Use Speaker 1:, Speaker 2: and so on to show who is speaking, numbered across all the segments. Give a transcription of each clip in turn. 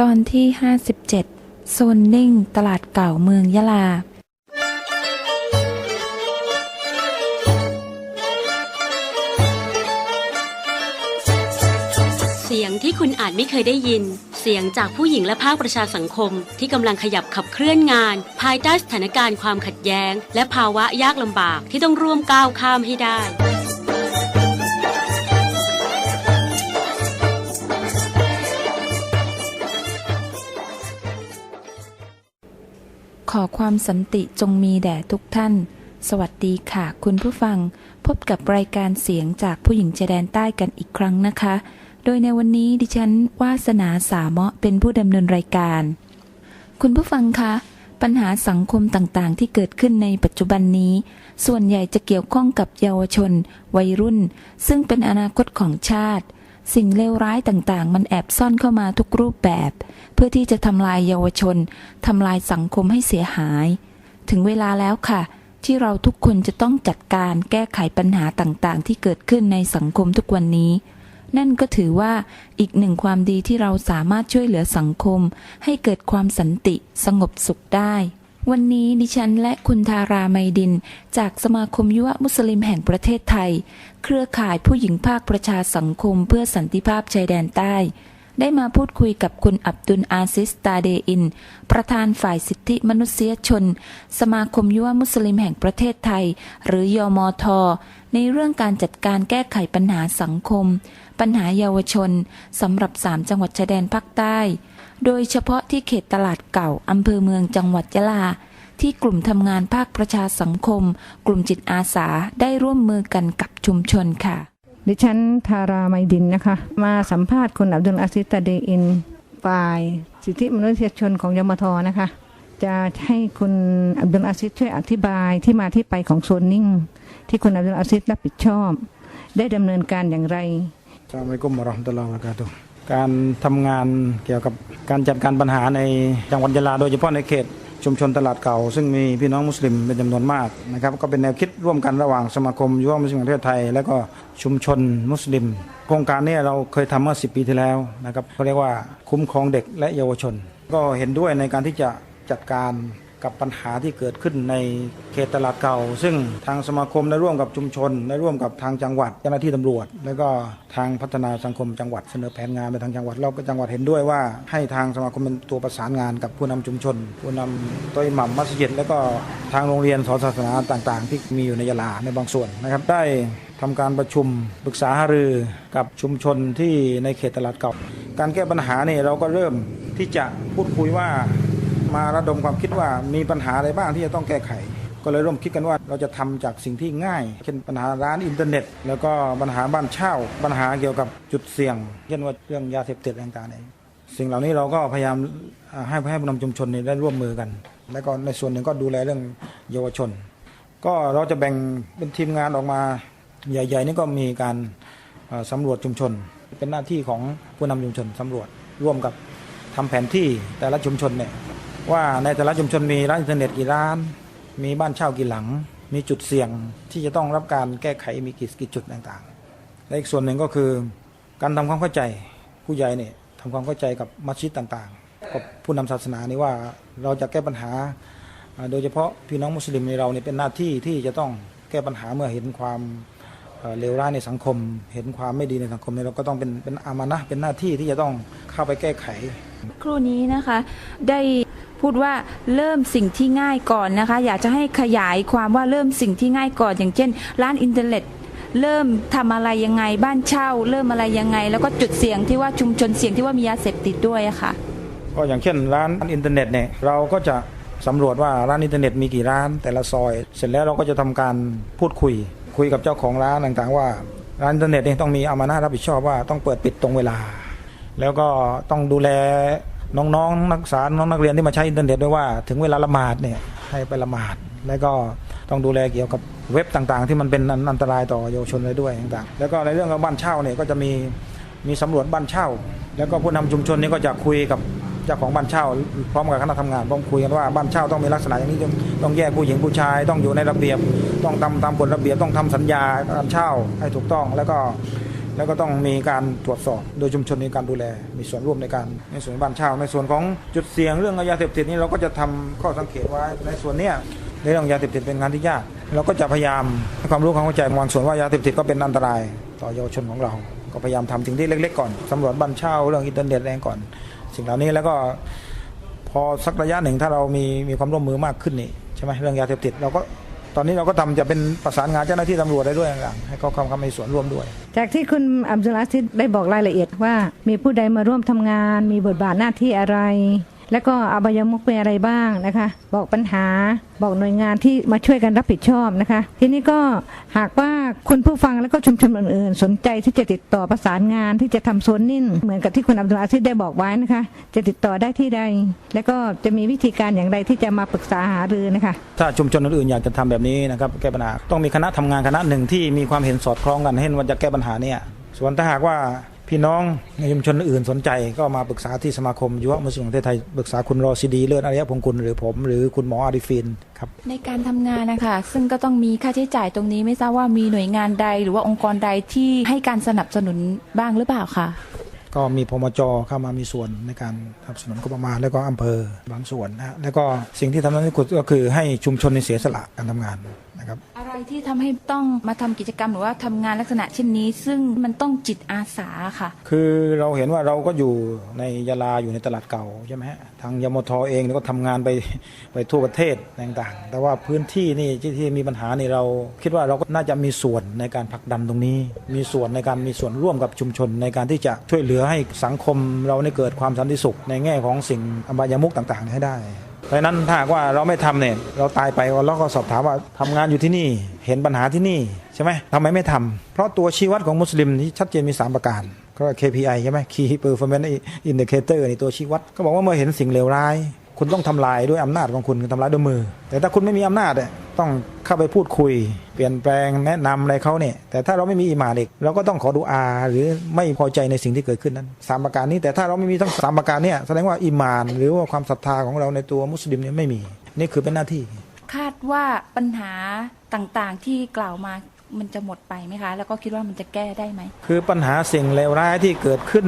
Speaker 1: ตอนที่ 57 โซนนิ่ง ตลาดเก่าเมืองยะลา
Speaker 2: เสียงที่คุณอาจไม่เคยได้ยิน เสียงจากผู้หญิงและภาคประชาสังคม ที่กำลังขยับขับเคลื่อนงาน ภายใต้สถานการณ์ความขัดแย้ง และภาวะยากลำบากที่ต้องร่วมก้าวข้ามให้ได้
Speaker 1: อความสันติจงมีแด่ทุกท่าน สวัสดีค่ะคุณผู้ฟัง พบกับรายการเสียงจากผู้หญิงชายแดนใต้กันอีกครั้งนะคะ โดยในวันนี้ดิฉันวาสนาสามะเป็นผู้ดำเนินรายการ คุณผู้ฟังคะปัญหาสังคมต่างๆ ที่เกิดขึ้นในปัจจุบันนี้ ส่วนใหญ่จะเกี่ยวข้องกับเยาวชน วัยรุ่น ซึ่งเป็นอนาคตของชาติ สิ่งเลวร้ายต่างๆ มันแอบซ่อนเข้ามาทุกรูปแบบ เพื่อที่จะทำลายเยาวชนทำลายสังคมให้เสียหาย ถึงเวลาแล้วค่ะ ที่เราทุกคนจะต้องจัดการแก้ไขปัญหาต่างๆ ที่เกิดขึ้นในสังคมทุกวันนี้ นั่นก็ถือว่าอีกหนึ่งความดีที่เราสามารถช่วยเหลือสังคม ให้เกิดความสันติ สงบสุขได้ วันนี้ดิฉันและคุณทาราไมดิน จากสมาคมยุวมุสลิมแห่งประเทศไทย เครือข่ายผู้หญิงภาคประชาสังคมเพื่อสันติภาพชายแดนใต้ ได้มาพูดคุยกับคุณอับดุลอาซิสตาเดอิน ประธานฝ่ายสิทธิมนุษยชน สมาคมยุวมุสลิมแห่งประเทศไทย หรือยอมทในเรื่องการจัดการแก้ไขปัญหาสังคม ปัญหาเยาวชนสำหรับสามจังหวัดชายแดนภาคใต้ โดยเฉพาะที่เขตตลาดเก่าอำเภอเมืองจังหวัดยะลา ที่กลุ่มทำงานภาคประชาสังคม กลุ่มจิตอาสาได้ร่วมมือกันกับชุมชนค่ะ
Speaker 3: ดิฉันทาราไมดินนะคะ มาสัมภาษณ์คุณอับดุลอาซิสตาเดอินฝ่ายสิทธิมนุษยชนของยมทนะคะ จะให้คุณอับดุลอาซิสช่วยอธิบายที่มาที่ไปของโซนนิ่ง ที่คุณอับดุลอาซิสรับผิดชอบ ได้ดำเนินการอย่างไร
Speaker 4: อัสสลามุอะลัยกุมวะเราะห์มะตุลลอฮ์วะบะเราะกาตุฮ์ การทำงานเกี่ยวกับการจัดการปัญหาในจังหวัดยะลาโดยเฉพาะในเขตชุมชนตลาดเก่า ซึ่งมีพี่น้องมุสลิมเป็นจำนวนมากนะครับก็เป็นแนวคิดร่วมกันระหว่างสมาคมยุวมุสลิมแห่งประเทศไทย และก็ชุมชนมุสลิม โครงการนี้เราเคยทำเมื่อ 10 ปีที่แล้วนะครับเขาเรียกว่าคุ้มครองเด็กและเยาวชน ก็เห็นด้วยในการที่จะจัดการ กับปัญหาที่เกิดขึ้นในเขตตลาดเก่า ซึ่งทางสมาคมได้ร่วมกับชุมชนได้ร่วมกับทางจังหวัดเจ้าหน้าที่ตำรวจ แล้วก็ทางพัฒนาสังคมจังหวัดเสนอแผนงานไปทางจังหวัดเราก็จังหวัดเห็นด้วยว่า ให้ทางสมาคมเป็นตัวประสานงานกับผู้นำชุมชน ผู้นำตัวหม่ำมัสยิดแล้วก็ทางโรงเรียนสอนศาสนาต่าง ๆ ที่มีอยู่ในยะลาในบางส่วนนะครับได้ทำการประชุมปรึกษาหารือกับชุมชนที่ในเขตตลาดเก่า การแก้ปัญหาเนี่ยเราก็เริ่มที่จะพูดคุยว่า มาระดมความคิดว่ามีปัญหาอะไรบ้างที่จะต้องแก้ไข ก็เลยร่วมคิดกันว่าเราจะทำจากสิ่งที่ง่าย เช่นปัญหาร้านอินเทอร์เน็ต แล้วก็ปัญหาบ้านเช่า ปัญหาเกี่ยวกับจุดเสี่ยง เช่นว่าเรื่องยาเสพติดอะไรต่างๆเนี่ยสิ่งเหล่านี้เราก็พยายามให้ให้ผู้นำชุมชนเนี่ยได้ร่วมมือกัน แล้วก็ในส่วนหนึ่งก็ดูแลเรื่องเยาวชน ก็เราจะแบ่งเป็นทีมงานออกมาใหญ่ ๆ นี่ก็มีการสำรวจชุมชน เป็นหน้าที่ของผู้นำชุมชนสำรวจร่วมกับทำแผนที่แต่ละชุมชนเนี่ย ว่าในแต่ละชุมชนมีร้านอินเทอร์เน็ตกี่ร้าน มีบ้านเช่ากี่หลัง มีจุดเสี่ยงที่จะต้องรับการแก้ไขมีกี่กี่จุดต่างๆ และอีกส่วนหนึ่งก็คือ การทำความเข้าใจผู้ใหญ่เนี่ยทำความเข้าใจกับมัสยิดต่างๆ กับผู้นำศาสนานี่ว่าเราจะแก้ปัญหา โดยเฉพาะพี่น้องมุสลิมในเราเนี่ยเป็นหน้าที่ที่จะต้องแก้ปัญหาเมื่อเห็นความเลวร้ายในสังคม เห็นความไม่ดีในสังคมเนี่ยเราก็ต้องเป็นเป็นอามานะเป็นหน้าที่ที่จะต้องเข้าไปแก้ไข
Speaker 1: ครูนี้นะคะได้พูดว่าเริ่มสิ่งที่ง่ายก่อนนะคะ อยากจะให้ขยายความว่าเริ่มสิ่งที่ง่ายก่อน อย่างเช่น ร้านอินเทอร์เน็ตเริ่มทำอะไรยังไงบ้านเช่า เริ่มอะไรยังไง แล้วก็จุดเสี่ยงที่ว่าชุมชนเสี่ยงที่ว่ามียาเสพติดด้วยะค่ะ
Speaker 4: ก็อย่างเช่นร้านอินเทอร์เน็ตเนี่ยเราก็จะสำรวจว่าร้านอินเทอร์เน็ตมีกี่ร้านแต่ละซอย เสร็จแล้วเราก็จะทำการพูดคุย คุยกับเจ้าของร้านต่างๆ ว่าร้านอินเทอร์เน็ตเนี่ยต้องมีอามานะรับผิดชอบว่าต้องเปิดปิดตรงเวลา แล้วก็ต้องดูแลน้องๆนักศึกษาน้องนักเรียนที่มาใช้อินเทอร์เน็ตด้วยว่า ถึงเวลาละหมาดเนี่ยให้ไปละหมาด แล้วก็ต้องดูแลเกี่ยวกับเว็บต่างๆ ที่มันเป็นอันตรายต่อเยาวชนเลยด้วยต่างๆ แล้วก็ในเรื่องของบ้านเช่าเนี่ยก็จะมีมีสำรวจบ้านเช่า แล้วก็ผู้นำชุมชนนี่ก็จะคุยกับเจ้าของบ้านเช่า พร้อมกับคณะทำงานพร้อมคุยกันว่าบ้านเช่าต้องมีลักษณะอย่างนี้ต้องแยกผู้หญิงผู้ชาย ต้องอยู่ในระเบียบ ต้องทำตามกฎระเบียบต้องทำสัญญาการเช่าให้ถูกต้องแล้วก็ แล้วก็ต้องมีการตรวจสอบโดยชุมชนในการดูแล มีส่วนร่วมในการในส่วนบ้านเช่า ในส่วนของจุดเสี่ยงเรื่องยาเสพติดนี้เราก็จะทำข้อสังเกตไว้ในส่วนเนี้ยในเรื่องยาเสพติดเป็นงานที่ยากเราก็จะพยายามให้ความรู้ความเข้าใจบางส่วนว่ายาเสพติดก็เป็นอันตรายต่อเยาวชนของเรา ก็พยายามทำสิ่งที่เล็ก ๆ ก่อนสำรวจบ้านเช่าเรื่องอินเทอร์เน็ตแรงก่อน สิ่งเหล่านี้แล้วก็พอสักระยะหนึ่งถ้าเรามีมีความร่วมมือมากขึ้นนี่ใช่ไหมเรื่องยาเสพติดเราก็ ตอนนี้เราก็ทำจะเป็นประสานงานเจ้าหน้าที่ตำรวจได้ด้วยต่างๆให้เขาเข้าเข้ามีส่วนร่วมด้วย
Speaker 3: จากที่คุณอับดุลอาซิดได้บอกรายละเอียดว่า มีผู้ใดมาร่วมทำงาน มีบทบาทหน้าที่อะไร แล้วก็อบายมุกเป็นอะไรบ้างนะคะ บอกปัญหาบอกหน่วยงานที่มาช่วยกันรับผิดชอบนะคะ ทีนี้ก็หากว่าคุณผู้ฟังแล้วก็ชุมชนอื่นๆ สนใจที่จะติดต่อประสานงานที่จะทำโซนนิ่นเหมือนกับที่คุณอับดุลอาซิดได้บอกไว้นะคะ จะติดต่อได้ที่ใด แล้วก็จะมีวิธีการอย่างไรที่จะมาปรึกษาหารือนะคะ
Speaker 4: ถ้าชุมชนอื่นๆอยากจะทำแบบนี้นะครับแก้ปัญหาต้องมีคณะทำงานคณะหนึ่งที่มีความเห็นสอดคล้องกันให้ว่าจะแก้ปัญหาเนี่ยส่วนถ้าหากว่า พี่น้องในชุมชนอื่นสนใจก็มาปรึกษาที่สมาคมยุวมุสลิมแห่งประเทศไทยปรึกษาคุณรอซีดีเลิศอารยพงศ์กุลหรือผม หรือคุณหมออาริฟินครับ
Speaker 1: ในการทำงานนะคะซึ่งก็ต้องมีค่าใช้จ่ายตรงนี้ไม่ทราบว่ามีหน่วยงานใด หรือว่าองค์กรใดที่ให้การสนับสนุนบ้างหรือเปล่าคะ
Speaker 4: ก็มีพมจเข้ามามีส่วนในการสนับสนุนก็ประมาณแล้วก็อำเภอบางส่วนนะฮะแล้วก็สิ่งที่ทำนั้นก็คือให้ชุมชนในเสียสละการทำงานนะครับ
Speaker 1: อะไรที่ทำให้ต้องมาทำกิจกรรมหรือว่าทำงานลักษณะเช่นนี้ ซึ่งมันต้องจิตอาสาค่ะ
Speaker 4: คือเราเห็นว่าเราก็อยู่ในยาลาอยู่ในตลาดเก่าใช่ไหมฮะทางยมทอเองก็ทำงานไปไปทั่วประเทศต่างๆ แต่ว่าพื้นที่นี่ที่ที่มีปัญหานี่เราคิดว่าเราก็น่าจะมีส่วนในการผลักดันตรงนี้ มีส่วนในการมีส่วนร่วมกับชุมชน ในการที่จะช่วยเหลือให้สังคมเราได้เกิดความสันติสุข ในแง่ของสิ่งอบายมุกต่างๆ ให้ได้ ราะนั้นถ้าว่าเราไม่ทำเนี่ยเราตายไปเราก็สอบถามว่าทำงานอยู่ที่นี่เห็นปัญหาที่นี่ใช่ไหมทำไมไม่ทำเพราะตัวชี้วัดของมุสลิมที่ชัดเจนมี 3 ประการก็ KPI ใช่ไหม Key Performance Indicator นี่ตัวชี้วัด ก็บอกว่าเมื่อเห็นสิ่งเลวร้าย คุณต้องทำลายด้วยอำนาจของคุณคือทำลายด้วยมือ แต่ถ้าคุณไม่มีอำนาจเนี่ย ต้องเข้าไปพูดคุย เปลี่ยนแปลงแนะนำอะไรเขาเนี่ย แต่ถ้าเราไม่มีอิหมานอีกเราก็ต้องขอดูอา หรือไม่พอใจในสิ่งที่เกิดขึ้นนั้นสามประการนี้แต่ถ้าเราไม่มีทั้งสามประการเนี่ยแสดงว่าอิหมาน หรือว่าความศรัทธาของเราในตัวมุสลิมเนี่ยไม่มี นี่คือเป็นหน้าที่
Speaker 1: คาดว่าปัญหาต่างๆที่กล่าวมา มันจะหมดไปไหมคะ แล้วก็คิดว่ามันจะแก้ได้ไหม
Speaker 4: คือปัญหาสิ่งเลวร้ายที่เกิดขึ้น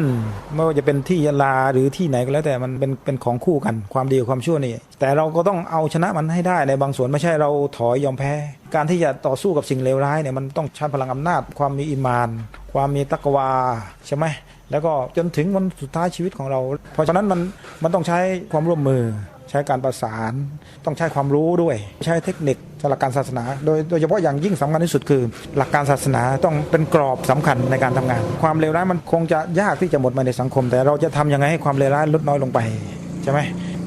Speaker 4: ไม่ว่าจะเป็นที่ยะลาหรือที่ไหนก็แล้วแต่มันเป็นเป็นของคู่กัน ความดีกับความชั่วนี่ แต่เราก็ต้องเอาชนะมันให้ได้ในบางส่วนไม่ใช่เราถอยยอมแพ้ การที่จะต่อสู้กับสิ่งเลวร้ายเนี่ยมันต้องใช้พลังอำนาจ ความมีอิมาน ความมีตักวาใช่ไหมแล้วก็จนถึงวันสุดท้ายชีวิตของเรา เพราะฉะนั้นมันมันต้องใช้ความร่วมมือ ใช้การประสาน ต้องใช้ความรู้ด้วย ใช้เทคนิคหลักการศาสนา โดยโดยเฉพาะอย่างยิ่งสำคัญที่สุดคือ หลักการศาสนาต้องเป็นกรอบสำคัญในการทำงาน ความเลวร้ายมันคงจะยากที่จะหมดไปในสังคม แต่เราจะทำยังไงให้ความเลวร้ายลดน้อยลงไปใช่ไหม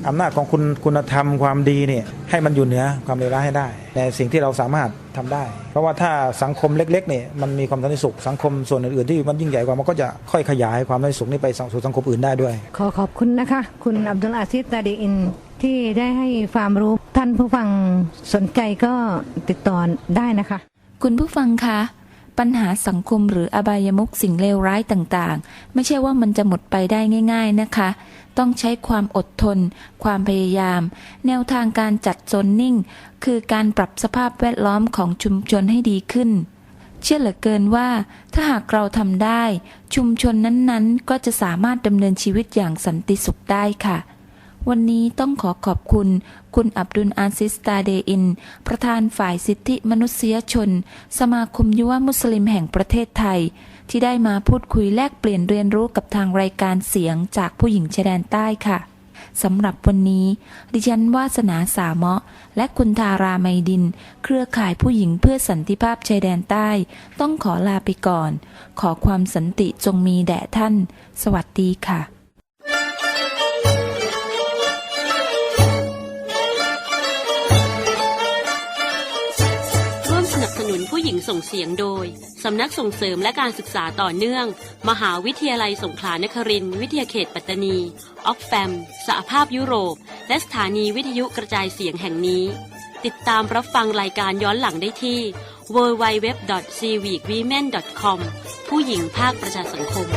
Speaker 4: อำนาจของคุณคุณธรรมความดีเนี่ยให้มันอยู่เหนือความเลวร้ายให้ได้ในสิ่งที่เราสามารถทำได้ เพราะว่าถ้าสังคมเล็กๆเนี่ยมันมีความสันติสุขสังคมส่วนอื่นๆ ที่มันยิ่งใหญ่กว่ามันก็จะค่อยขยายความสันติสุขนี้ไปสู่สังคมอื่นได้ด้วย
Speaker 3: ขอขอบคุณนะคะ คุณอับดุลอาซิดตาดีอิน ที่ได้ให้ความรู้ท่านผู้ฟังสนใจก็ติดต่อได้นะคะ
Speaker 1: คุณผู้ฟังคะปัญหาสังคมหรืออบายมุกสิ่งเลวร้ายต่างๆ ไม่ใช่ว่ามันจะหมดไปได้ง่าย ๆนะคะ ต้องใช้ความอดทน ความพยายาม แนวทางการจัดโซนนิ่ง คือการปรับสภาพแวดล้อมของชุมชนให้ดีขึ้น เชื่อเหลือเกินว่า ถ้าหากเราทำได้ ชุมชนนั้นๆ ก็จะสามารถดำเนินชีวิตอย่างสันติสุขได้ค่ะ วันนี้ต้องขอขอบคุณ คุณอับดุลอาซิสตาเดอิน ประธานฝ่ายสิทธิมนุษยชน สมาคมยุวมุสลิมแห่งประเทศไทย ที่ได้มาพูดคุยแลกเปลี่ยนเรียนรู้กับทางรายการเสียงจากผู้หญิงชายแดนใต้ค่ะสำหรับวันนี้ ดิฉันวาสนาสามะ และคุณทาราไมดิน เครือข่ายผู้หญิงเพื่อสันติภาพชายแดนใต้ ต้องขอลาไปก่อน ขอความสันติจงมีแด่ท่าน สวัสดีค่ะ
Speaker 2: ส่งเสียงโดย สำนักส่งเสริมและการศึกษาต่อเนื่อง มหาวิทยาลัยสงขลานครินทร์วิทยาเขตปัตตานีออกแฟมสหภาพยุโรป และสถานีวิทยุกระจายเสียงแห่งนี้ ติดตามรับฟังรายการย้อนหลังได้ที่ www.civicwomen.com ผู้หญิงภาคประชาสังคม